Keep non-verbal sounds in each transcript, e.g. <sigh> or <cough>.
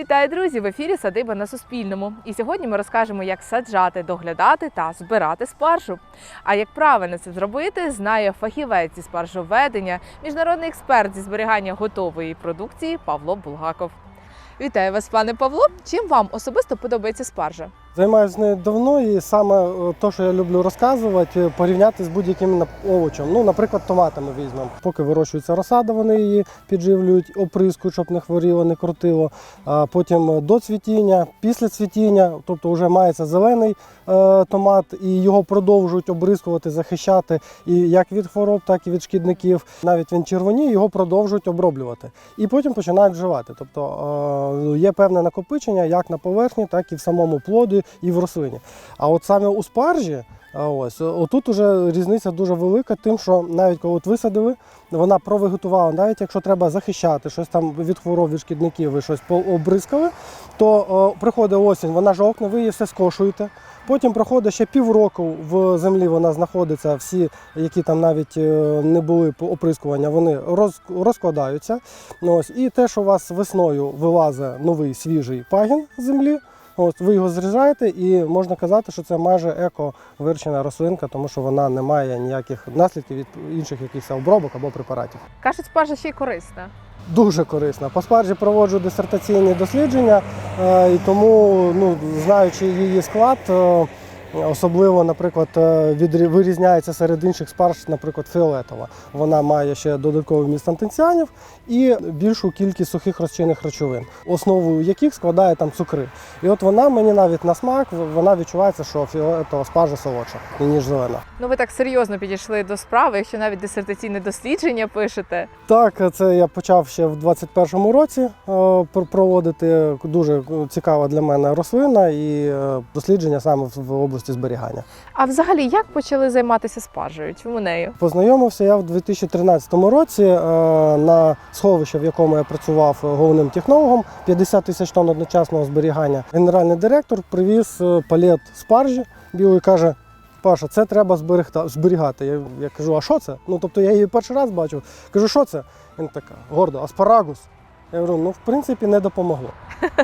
Вітаю, друзі! В ефірі Садиба на Суспільному. І сьогодні ми розкажемо, як саджати, доглядати та збирати спаржу. А як правильно це зробити, знає фахівець зі спаржоведення, міжнародний експерт зі зберігання готової продукції Павло Булгаков. Вітаю вас, пане Павло. Чим вам особисто подобається спаржа? Займаюся нею давно і саме те, що я люблю розказувати, е, порівняти з будь-яким овочем. Ну, наприклад, томатами візьмемо. Поки вирощується розсада, вони її підживлюють, оприскують, щоб не хворіло, не крутило. А потім е, до цвітіння, після цвітіння, тобто вже мається зелений е, томат, і його продовжують обрискувати, захищати і як від хвороб, так і від шкідників. Навіть він червоніє, його продовжують оброблювати. І потім починають вживати. Тобто є певне накопичення як на поверхні, так і в самому плоді, і в рослині. А от саме у спаржі. Ось отут уже різниця дуже велика, тим, що навіть коли от висадили, вона провегетувала, навіть якщо треба захищати щось там від хвороб, від шкідників, ви щось пообризкали, то о, приходить осінь, вона жовкне, ви її все скошуєте. Потім проходить ще півроку в землі, вона знаходиться, всі, які там навіть е, не були оприскування, вони роз, розкладаються. Ось, і те, що у вас весною вилазить новий свіжий пагін землі, От ви його зрізаєте, і можна казати, що це майже еко-вирчена рослинка, тому що вона не має ніяких наслідків від інших якихось обробок або препаратів. Кажуть, спаржа ще й корисна. Дуже корисна. По спаржі проводжу дисертаційні дослідження, е, і тому, ну, знаючи її склад, е, особливо, наприклад, е, вирізняється серед інших спарж, наприклад, фіолетова. Вона має ще додатковий вміст антиціанів і більшу кількість сухих розчинних речовин, основу яких складає там цукри. І от вона мені навіть на смак вона відчувається, що фіолетова спаржа солодша, ніж зелена. Ну ви так серйозно підійшли до справи, якщо навіть дисертаційне дослідження пишете. Так, це я почав ще в 21-му році е, проводити. Дуже цікава для мене рослина і е, дослідження саме в- в області зберігання. А взагалі, як почали займатися спаржею? Чому нею? Познайомився я в 2013 році е, на сховище, в якому я працював головним технологом, 50 тисяч тонн одночасного зберігання. Генеральний директор привіз е, палет спаржі білий каже. Паша, це треба зберегта- зберігати. Я, я кажу, а що це? Ну тобто я її перший раз бачив. Кажу, що це? Він така, гордо, аспарагус. Я говорю, ну в принципі не допомогло.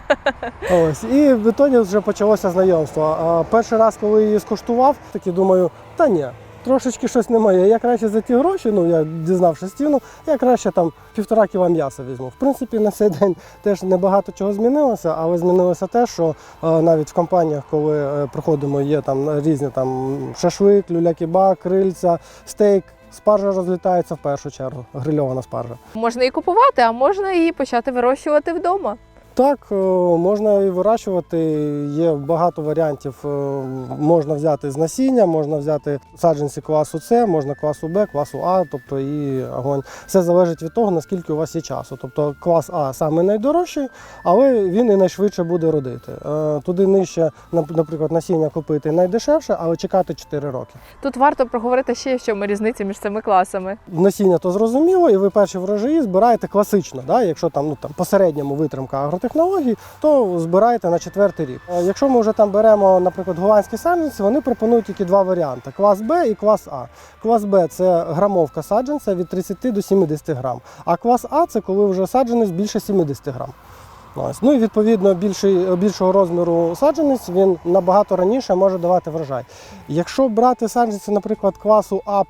<laughs> Ось. І в ітоді вже почалося знайомство. А перший раз, коли її скуштував, таки думаю, та ні, трошечки щось немає. Я краще за ті гроші, ну я дізнавши ціну, я краще там півтора кіла м'яса візьму. В принципі, на цей день теж небагато чого змінилося, але змінилося те, що е, навіть в компаніях, коли е, приходимо, є там різні там шашлик, люля-кебаб, крильця, стейк. Спаржа розлітається в першу чергу, грильована спаржа. Можна її купувати, а можна її почати вирощувати вдома. Так, е, можна і вирощувати. Є багато варіантів. Е, Можна взяти з насіння, можна взяти саджанці класу С, можна класу Б, класу А, тобто і огонь. Все залежить від того, наскільки у вас є часу. Тобто клас А саме найдорожчий, але він і найшвидше буде родити. Е, Туди нижче, наприклад, насіння купити найдешевше, але чекати 4 роки. Тут варто проговорити ще, в чому різниця між цими класами. Насіння то зрозуміло, і ви перші врожаї збираєте класично. Да? Якщо там ну там по середньому витримка агротехнологій, то збираєте на четвертий рік. Якщо ми вже там беремо, наприклад, голландські саджанці, вони пропонують тільки два варіанти: клас Б і клас А. Клас Б це грамовка саджанця від 30 до 70 грам. А клас А це коли вже саджанець більше 70 грам. Ось. Ну і відповідно більший, більшого розміру саджанець він набагато раніше може давати врожай. Якщо брати саджанці, наприклад, класу А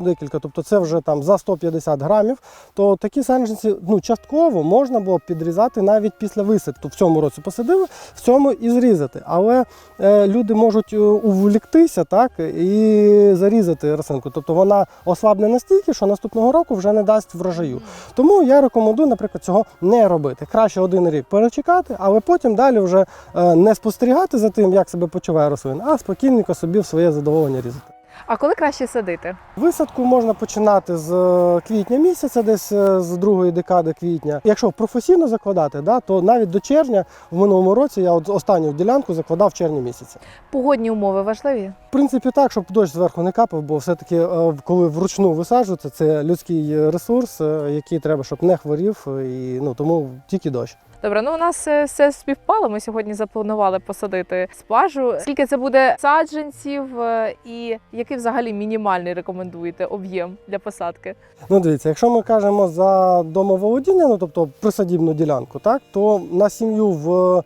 декілька, тобто це вже там за 150 грамів, то такі саджанці ну, частково можна було підрізати навіть після висадки. В цьому році посадили, в цьому і зрізати. Але е, люди можуть е, увліктися так, і зарізати рослинку. Тобто вона ослабне настільки, що наступного року вже не дасть врожаю. Тому я рекомендую, наприклад, цього не робити. Краще один рік перечекати, але потім далі вже е, не спостерігати за тим, як себе почуває рослина, а спокійненько собі в своє задоволення різати. А коли краще садити? Висадку можна починати з е, квітня місяця, десь е, з другої декади квітня. Якщо професійно закладати, да, то навіть до червня в минулому році я от останню ділянку закладав в червні місяці. Погодні умови важливі. В принципі, так, щоб дощ зверху не капав, бо все-таки, коли вручну висаджується, це людський ресурс, який треба, щоб не хворів, і ну тому тільки дощ. Добре, ну у нас е, все співпало. Ми сьогодні запланували посадити спажу. Скільки це буде саджанців, е, і який взагалі мінімальний рекомендуєте об'єм для посадки? Ну, дивіться, якщо ми кажемо за домоволодіння, ну тобто присадібну ділянку, так, то на сім'ю в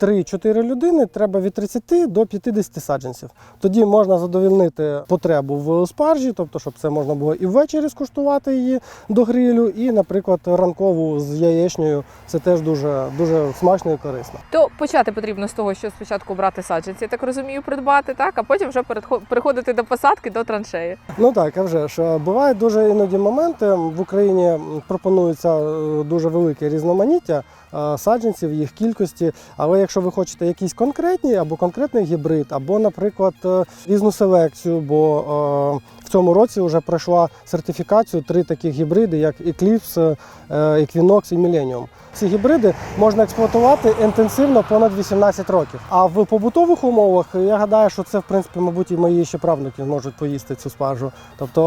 3-4 людини треба від 30 до 50 саджанців. Тоді можна задовільнити потребу в спаржі, тобто, щоб це можна було і ввечері скуштувати її до грилю, і, наприклад, ранкову з яєчнею. Це теж дуже, дуже смачно і корисно. То почати потрібно з того, що спочатку брати саджанці, я так розумію, придбати, так, а потім вже переходити до посадки до траншеї. Ну так, а вже ж бувають дуже іноді моменти. В Україні пропонується е, дуже велике різноманіття е, саджанців, їх кількості. Але якщо ви хочете якісь конкретні або конкретний гібрид, або, наприклад, е, різну селекцію, бо е, в цьому році вже пройшла сертифікацію три таких гібриди, як Eclipse, е, Equinox і Millennium. Ці гібриди можна експлуатувати інтенсивно понад 18 років. А в побутових умовах я гадаю, що це в принципі, мабуть, і мої ще правнуки можуть поїсти цю спаржу. Тобто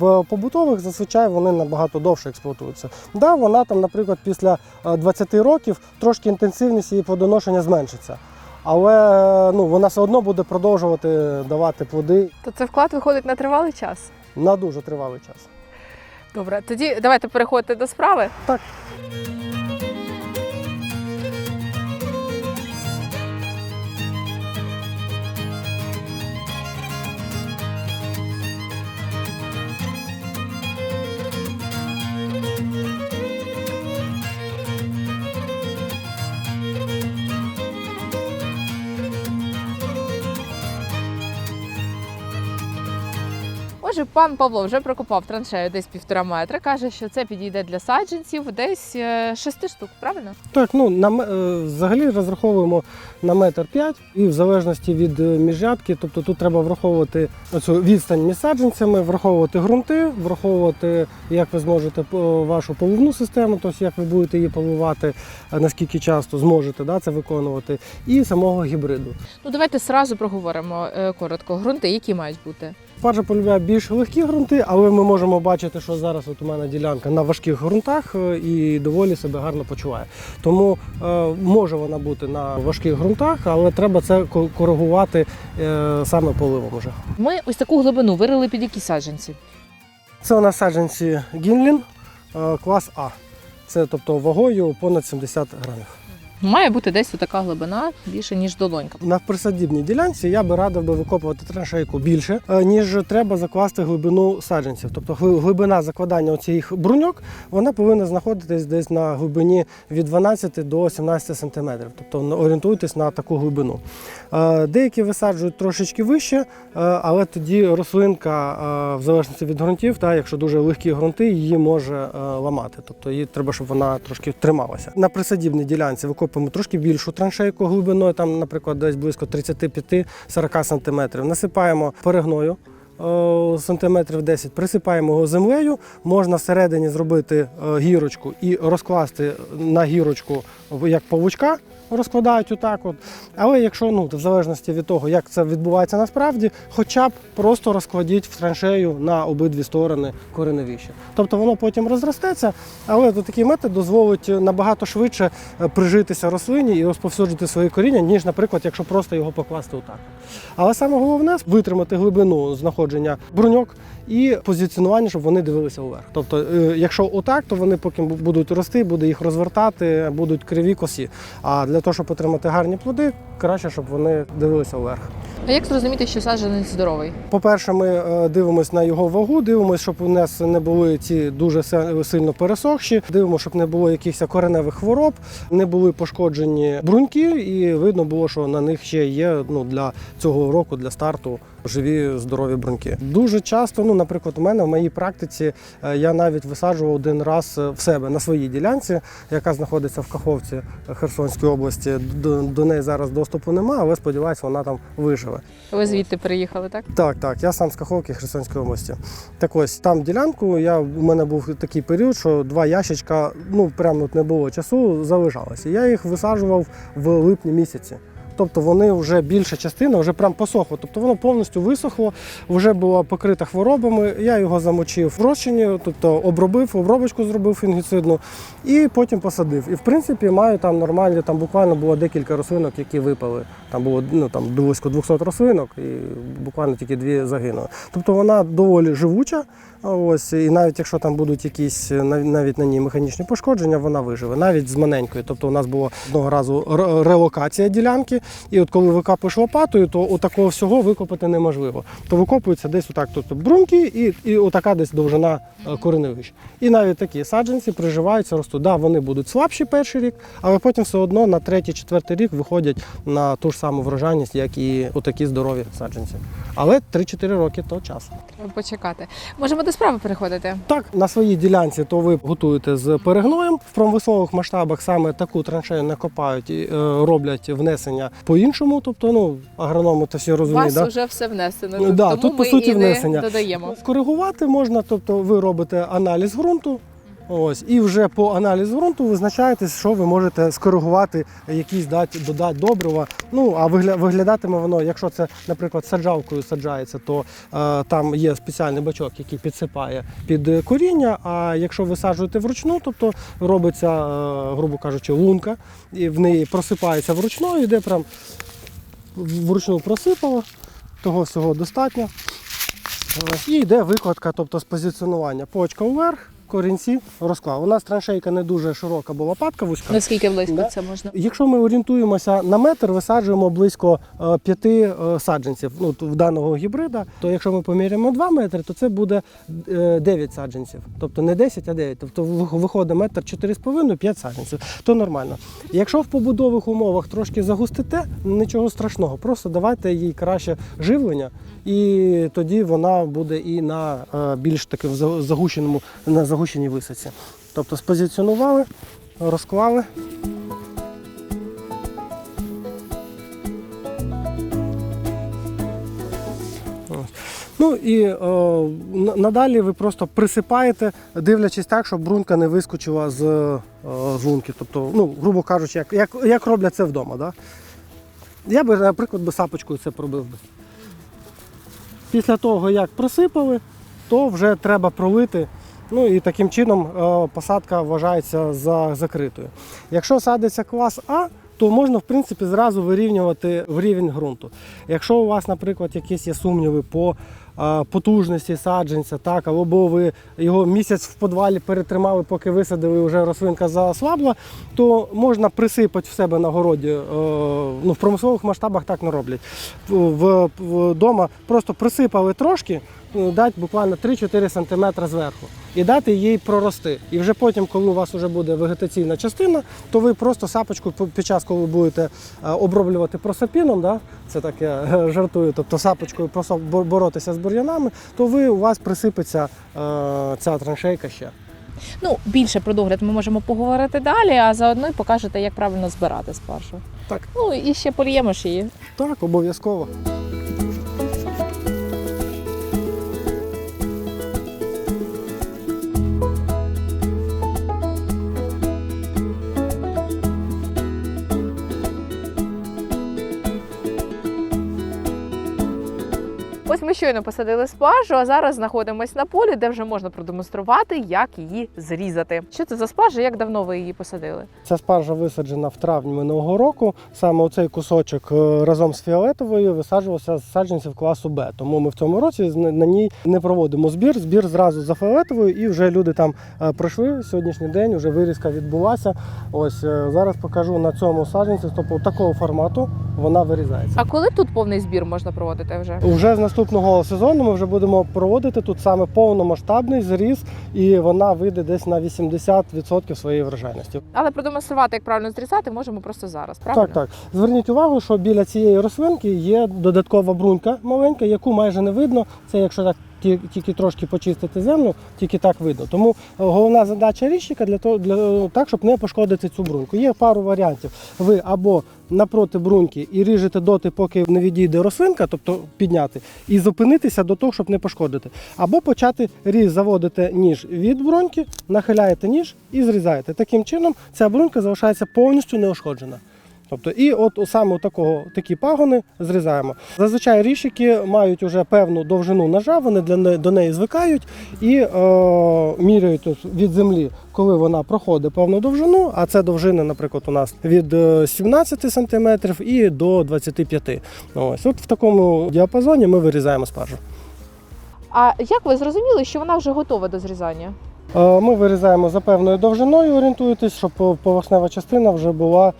в побутових зазвичай вони набагато довше експлуатуються. Да, вона там, наприклад, після е, 20 років трошки інтенсивність її плодоношення зменшиться. Але ну, вона все одно буде продовжувати давати плоди То це вклад виходить на тривалий час. на дуже тривалий час. Добре, тоді давайте переходити до справи. Так. Отже, пан Павло вже прокопав траншею десь півтора метра. каже, що це підійде для саджанців десь е, шести штук, правильно? Так, ну на е, взагалі розраховуємо на метр п'ять, і в залежності від е, міжрядки, тобто тут треба враховувати цю відстань між саджанцями, враховувати ґрунти, враховувати, як ви зможете вашу поливну систему, тобто як ви будете її поливати, наскільки часто зможете да, це виконувати, і самого гібриду. Ну давайте сразу проговоримо коротко. Грунти, які мають бути? Спаржа полюбляє більш легкі ґрунти, але ми можемо бачити, що зараз от у мене ділянка на важких ґрунтах е, і доволі себе гарно почуває. Тому е, може вона бути на важких ґрунтах, але треба це коригувати е, саме поливом уже. Ми ось таку глибину вирили під які саджанці. Це у нас саджанці Гінлін, клас А. Це тобто вагою понад 70 грамів. Має бути десь така глибина більше ніж долонька. На присадібній ділянці я би радив би викопувати траншейку більше, е, ніж треба закласти глибину саджанців. Тобто глибина закладання оцих бруньок вона повинна знаходитись десь на глибині від 12 до 17 сантиметрів. Тобто орієнтуйтесь на таку глибину. Е, Деякі висаджують трошечки вище, е, але тоді рослинка, в залежності від ґрунтів, та, якщо дуже легкі ґрунти, її може ламати. Тобто їй треба, щоб вона трошки трималася. На присадібній ділянці викопуємо трошки більшу траншейку глибиною, там, наприклад, десь близько 35-40 сантиметрів. Насипаємо перегною. Сантиметрів 10, присипаємо його землею. Можна всередині зробити е, гірочку і розкласти на гірочку як павучка, розкладають отак. От. Але якщо ну, в залежності від того, як це відбувається насправді, хоча б просто розкладіть в траншею на обидві сторони кореневіще. Тобто воно потім розростеться, але такий метод дозволить набагато швидше е, прижитися рослині і розповсюджити свої коріння, ніж, наприклад, якщо просто його покласти отак. Але саме головне витримати глибину знаходження бруньок і позиціонування, щоб вони дивилися вверх. Тобто, е, якщо отак, то вони поки будуть рости, буде їх розвертати, будуть криві косі. А для того, щоб отримати гарні плоди, краще, щоб вони дивилися вверх. А як зрозуміти, що саджанець здоровий? По-перше, ми е, дивимося на його вагу, дивимося, щоб у нас не були ці дуже сильно пересохші. Дивимося, щоб не було якихось кореневих хвороб, не були пошкоджені бруньки, і видно було, що на них ще є ну, для цього року, для старту живі здорові бруньки. Дуже часто, ну, наприклад, у мене в моїй практиці е, я навіть висаджував один раз е, в себе на своїй ділянці, яка знаходиться в Каховці е, Херсонської області. До, до неї зараз доступу немає, але сподіваюся, вона там виживе. Ви звідти приїхали, так? Так, так, я сам з Каховки Херсонської області. Так ось там ділянку. Я у мене був такий період, що два ящичка, ну прямо не було часу, залишалося. Я їх висаджував в липні місяці. Тобто вони вже більша частина вже прям посохло. Тобто воно повністю висохло, вже було покрите хворобами. Я його замочив в розчині, тобто обробив, обробочку зробив фунгіцидну і потім посадив. І в принципі маю там нормальні, там буквально було декілька рослинок, які випали. Там було ну, там близько 200 рослинок, і буквально тільки дві загинули. Тобто вона доволі живуча. Ось, і навіть якщо там будуть якісь навіть на ній механічні пошкодження, вона виживе, навіть з маленькою. Тобто у нас було одного разу релокація ділянки, і от коли викапуєш лопатою, то отакого всього викопати неможливо. То викопується десь отак, тобто бруньки і, і отака десь довжина е, кореневищ. І навіть такі саджанці приживаються, ростуть. Да, вони будуть слабші перший рік, але потім все одно на третій, четвертий рік виходять на ту ж саму врожайність, як і отакі здорові саджанці. Але 3-4 роки то час. Треба почекати. Можемо до справи переходити. Так, на своїй ділянці то ви готуєте з перегноєм. В промислових масштабах саме таку траншею не копають і е, роблять внесення по-іншому. Тобто, ну, агрономи то всі У розуміють. вас Да? вже все внесено. Ну, да, тому тут, по ми суті, і внесення. не додаємо. Скоригувати можна, тобто ви робите аналіз ґрунту. Ось, і вже по аналізу ґрунту визначаєте, що ви можете скоригувати, якісь дати, додати добрива. Ну а виглядатиме воно, якщо це, наприклад, саджавкою саджається, то е, там є спеціальний бачок, який підсипає під коріння. А якщо висаджуєте вручну, тобто робиться, е, грубо кажучи, лунка, і в неї просипається вручну, йде прям вручну просипало, того всього достатньо. І йде викладка, тобто з позиціонування. Почка вверх, корінці, розклав. У нас траншейка не дуже широка, бо лопатка вузька. Наскільки близько Да. це можна? Якщо ми орієнтуємося на метр, висаджуємо близько е, п'яти е, саджанців ну, в даного гібрида, то якщо ми поміряємо 2 метри, то це буде е, 9 саджанців. Тобто не 10, а 9. Тобто виходить метр 4,5, 5 саджанців. То нормально. Якщо в побудових умовах трошки загустите, нічого страшного. Просто давайте їй краще живлення, і тоді вона буде і на е, більш таки в за- загущеному, на загущеній висадці. Тобто спозиціонували, розклали. Ну і е, на- надалі ви просто присипаєте, дивлячись так, щоб брунька не вискочила з, е, з лунки. Тобто, ну, грубо кажучи, як, як, як роблять це вдома. Да? Я би, наприклад, би сапочкою це пробив би. Після того, як просипали, то вже треба пролити. Ну і таким чином е, посадка вважається за закритою. Якщо садиться клас А, то можна в принципі зразу вирівнювати в рівень ґрунту. Якщо у вас, наприклад, якісь є сумніви по е, потужності саджанця, так, або ви його місяць в подвалі перетримали, поки висадили, вже рослинка заслабла, то можна присипати в себе на городі. е, Ну, в промислових масштабах так не роблять. В, в, просто присипали трошки, ну, дати буквально 3-4 см зверху і дати їй прорости. І вже потім, коли у вас вже буде вегетаційна частина, то ви просто сапочку під- під час, коли будете е, оброблювати просапіном, да? це так я е, жартую, тобто сапочкою боротися з бур'янами, то ви у вас присипеться е, ця траншейка ще. Ну, більше про догляд ми можемо поговорити далі, а заодно й покажете, як правильно збирати спаржу. Так. Ну і ще поліємо ж її. Так, обов'язково. Щойно посадили спаржу, а зараз знаходимось на полі, де вже можна продемонструвати, як її зрізати. Що це за спаржа? Як давно ви її посадили? Ця спаржа висаджена в травні минулого року. Саме оцей кусочок е, разом з фіолетовою висаджувався з саджанців класу Б. Тому ми в цьому році на ній не проводимо збір. Збір зразу за фіолетовою, і вже люди там е, пройшли сьогоднішній день. Вже вирізка відбулася. Ось е, зараз покажу на цьому саджанці. Тобто такого формату вона вирізається. А коли тут повний збір можна проводити вже? Вже з наступного сезону ми вже будемо проводити тут саме повномасштабний зріз, і вона вийде десь на 80% своєї врожайності. Але продемонструвати, як правильно зрізати, можемо просто зараз. Правильно? Так, так. Зверніть увагу, що біля цієї рослинки є додаткова брунька маленька, яку майже не видно. Це якщо так тільки трошки почистити землю, тільки так видно. Тому е, головна задача ріщика для того, для так, щоб не пошкодити цю бруньку. Є пару варіантів. Ви або напроти бруньки і ріжете доти, поки не відійде рослинка, тобто підняти, і зупинитися до того, щоб не пошкодити. Або почати різ, заводите ніж від бруньки, нахиляєте ніж і зрізаєте. Таким чином ця брунька залишається повністю неушкоджена. Тобто, і от саме такого такі пагони зрізаємо. Зазвичай ріщики мають уже певну довжину ножа, вони для до неї звикають і е, міряють від землі, коли вона проходить певну довжину. А це довжини, наприклад, у нас від е, 17 см і до 25 Ось от в такому діапазоні ми вирізаємо спаржу. А як ви зрозуміли, що вона вже готова до зрізання? Е, Ми вирізаємо за певною довжиною, орієнтуєтесь, щоб поверхнева частина вже була е,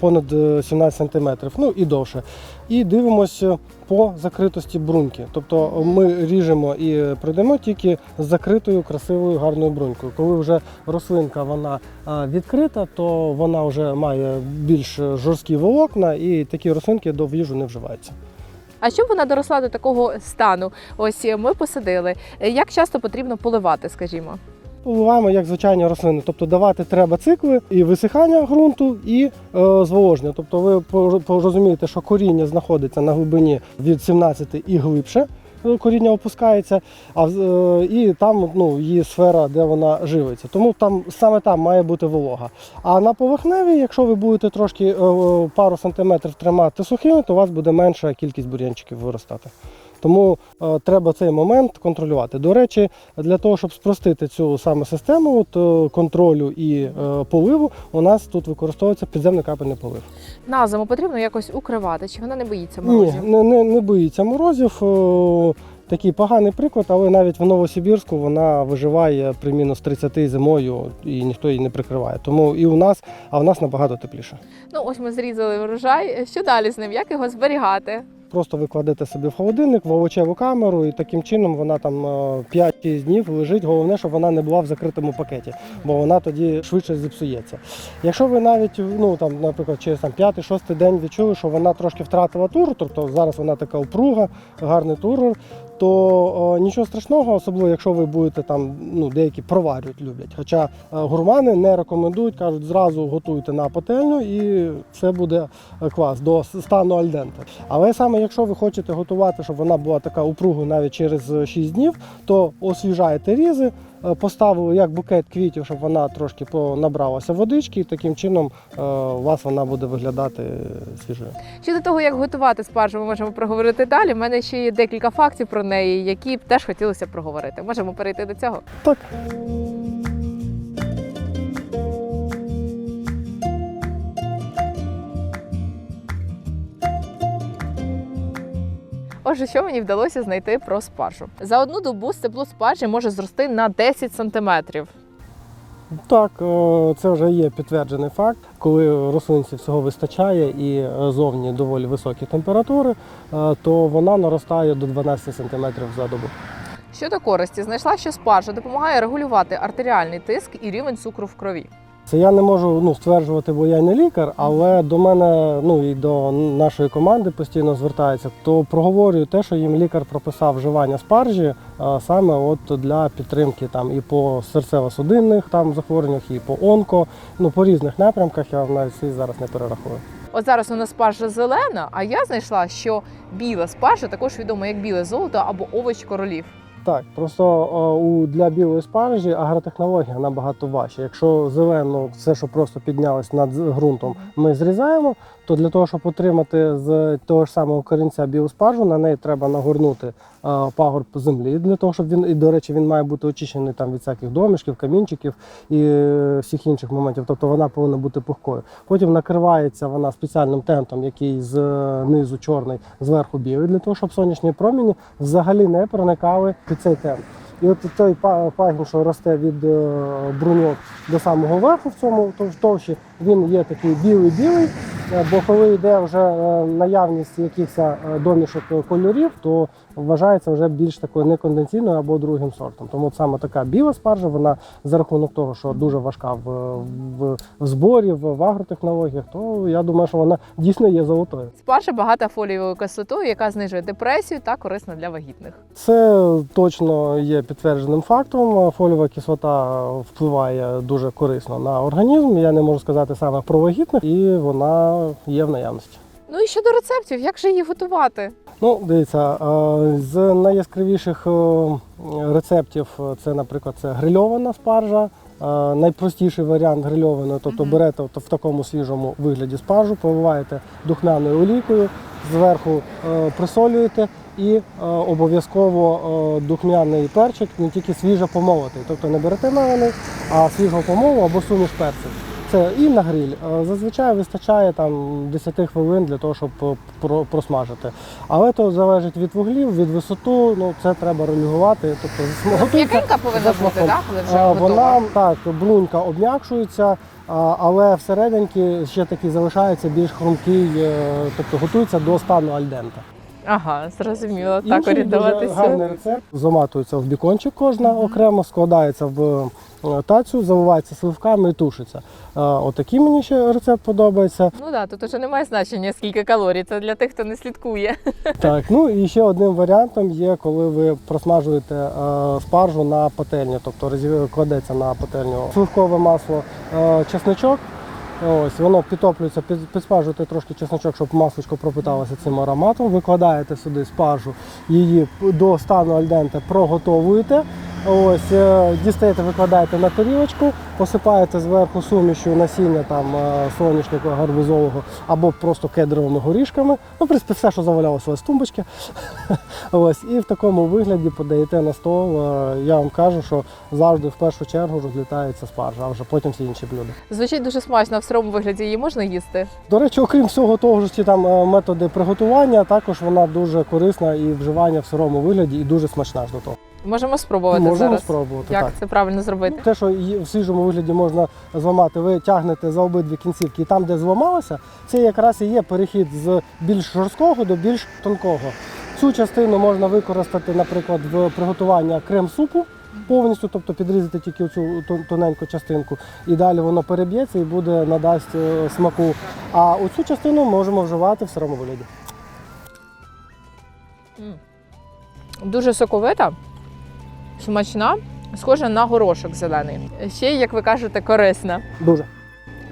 понад е, 17 см, ну і довше. І дивимося по закритості бруньки. Тобто ми ріжемо і продаємо тільки з закритою красивою гарною брунькою. Коли вже рослинка вона е, відкрита, то вона вже має більш жорсткі волокна, і такі рослинки до в їжу не вживаються. А щоб вона доросла до такого стану? Ось е, ми посадили. Е, Як часто потрібно поливати, скажімо? Поливаємо як звичайні рослини, тобто давати треба цикли і висихання ґрунту, і е, зволоження. Тобто ви пор- порозумієте, що коріння знаходиться на глибині від 17 і глибше. Е, Коріння опускається, а е, і там ну, її сфера, де вона живиться. Тому там саме там має бути волога. А на поверхневій, якщо ви будете трошки е, пару сантиметрів тримати сухими, то у вас буде менша кількість бур'янчиків виростати. Тому е, треба цей момент контролювати. До речі, для того, щоб спростити цю саме систему от, е, контролю і е, поливу, у нас тут використовується підземний капельний полив. На зиму потрібно якось укривати, чи вона не боїться Ні, морозів? не, не, не боїться морозів. Такий поганий приклад, але навіть в Новосибірську вона виживає при мінус 30 зимою і ніхто її не прикриває. Тому і у нас, а у нас набагато тепліше. Ну ось ми зрізали врожай. Що далі з ним? Як його зберігати? Просто ви кладете собі в холодильник, в овочеву камеру, і таким чином вона там е, 5-6 днів лежить. Головне, щоб вона не була в закритому пакеті, бо вона тоді швидше зіпсується. Якщо ви навіть, ну там, наприклад, через там 5-6 день відчули, що вона трошки втратила тур, тобто зараз вона така упруга, гарний турор, то е, нічого страшного, особливо якщо ви будете там, ну деякі проварюють, люблять. Хоча е, гурмани не рекомендують, кажуть, зразу готуйте на пательню і все буде е, клас до стану альденте. Але саме якщо ви хочете готувати, щоб вона була така упругою навіть через 6 днів, то освіжаєте різи, е, поставили як букет квітів, щоб вона трошки набралася водички, і таким чином е, у вас вона буде виглядати свіжою. Щодо того, як готувати спаржу, ми можемо проговорити далі. У мене ще є декілька фактів про неї, які б теж хотілося проговорити. Можемо перейти до цього. Так. Отже, що мені вдалося знайти про спаржу? За одну добу стебло спаржі може зрости на 10 сантиметрів. Так, це вже є підтверджений факт. Коли рослинці всього вистачає і е, зовні доволі високі температури, е, то вона наростає до 12 см за добу. Щодо користі, знайшла, що спаржа допомагає регулювати артеріальний тиск і рівень цукру в крові. Це я не можу ну, стверджувати, бо я не лікар, але до мене ну і до нашої команди постійно звертаються. То проговорюю те, що їм лікар прописав вживання спаржі е, саме от для підтримки там і по серцево-судинних там захворюваннях, і по онко. Ну по різних напрямках я навіть всі зараз не перерахую. От зараз у нас спаржа зелена, а я знайшла, що біла спаржа також відома як біле золото або овоч королів. Так, просто о, у для білої спаржі агротехнологія набагато важча. Якщо зелену, все, що просто піднялось над ґрунтом, ми зрізаємо, то для того, щоб отримати з того ж самого корінця білу спаржу, на неї треба нагорнути е, пагорб землі. Для того, щоб він, і до речі, він має бути очищений там від всяких домішків, камінчиків і е, всіх інших моментів. Тобто вона повинна бути пухкою. Потім накривається вона спеціальним тентом, який з е, низу чорний, зверху білий, для того, щоб сонячні промені взагалі не проникали під цей тент. І от той па- пагін, що росте від е, бруньок до самого верху в цьому в товщі, він є такий білий-білий. Е, Бо коли йде вже е, наявність якихось е, домішок кольорів, то вважається вже більш такою неконденційною або другим сортом. Тому саме така біла спаржа, вона за рахунок того, що дуже важка в, в, в зборі, в, в агротехнологіях, то я думаю, що вона дійсно є золотою. Спаржа багата фолієвою кислотою, яка знижує депресію та корисна для вагітних. Це точно є підтвердженим фактом. Фоліова кислота впливає дуже корисно на організм. Я не можу сказати саме про вагітних, і вона є в наявності. Ну і щодо рецептів, як же її готувати? Ну, дивіться, з найяскравіших рецептів це, наприклад, це грильована спаржа, Найпростіший варіант грильований, тобто берете в такому свіжому вигляді спаржу, поливаєте духмяною олійкою, зверху присолюєте і обов'язково духмяний перчик, не тільки свіжо помолотий. Тобто не берете мелений, а свіжого помолу або суміш перців. Це і на гриль. Е, Зазвичай вистачає там 10 хвилин для того, щоб е, просмажити. Але то залежить від вуглів, від висоту. Ну це треба регулювати. Тобто М'якенька повинна бути, так? Коли вже Е, готова. Вона так, брунька обм'якшується, але всерединки ще такий залишається більш хрумкий, е, тобто готується до стану альдента. Ага, зрозуміло. Так Інший дуже орієнтуватися. гарний рецепт. Заматується в бікончик кожна окремо, складається в е, тацю, заливається сливками і тушиться. Е, Отакий мені ще рецепт подобається. Ну так, тут уже немає значення, скільки калорій. Це для тих, хто не слідкує. <laughs> Так, ну і ще одним варіантом є, коли ви просмажуєте е, спаржу на пательню, тобто кладеться на пательню сливкове масло, чесничок. Ось воно підтоплюється, під, підсмажуєте трошки чесночок, щоб масличко пропиталося цим ароматом. Викладаєте сюди спаржу, її до стану альденте проготовуєте. Ось е, дістаєте, викладаєте на тарілочку, посипаєте зверху сумішю насіння там е, соняшника гарбузового або просто кедровими горішками. Ну, в принципі, все, що завалялося з тумбочки. <laughs> Ось, і в такому вигляді подаєте на стол. Е, Я вам кажу, що завжди в першу чергу розлітається спаржа, а вже потім всі інші блюда. Звучить дуже смачно, сирому вигляді її можна їсти. До речі, окрім всього того, що ці там е, методи приготування, також вона дуже корисна і вживання в сирому вигляді, і дуже смачна ж до того. Можемо спробувати Можемо зараз. спробувати. Як так. це правильно зробити? Те, що її в свіжому вигляді можна зламати, ви тягнете за обидві кінцівки, і там, де зламалося, це якраз і є перехід з більш жорсткого до більш тонкого. Цю частину можна використати, наприклад, в приготуванні крем-супу повністю, тобто підрізати тільки цю тоненьку частинку, і далі воно переб'ється і буде надасть е, смаку. А оцю частину можемо вживати в сирому вигляді. Дуже соковита, смачна, схожа на горошок зелений. Ще, як ви кажете, корисна. Дуже.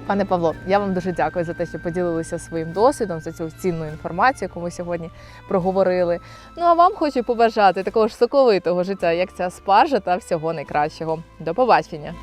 Пане Павло, я вам дуже дякую за те, що поділилися своїм досвідом, за цю цінну інформацію, яку ми сьогодні проговорили. Ну а вам хочу побажати такого ж соковитого життя, як ця спаржа, та всього найкращого. До побачення!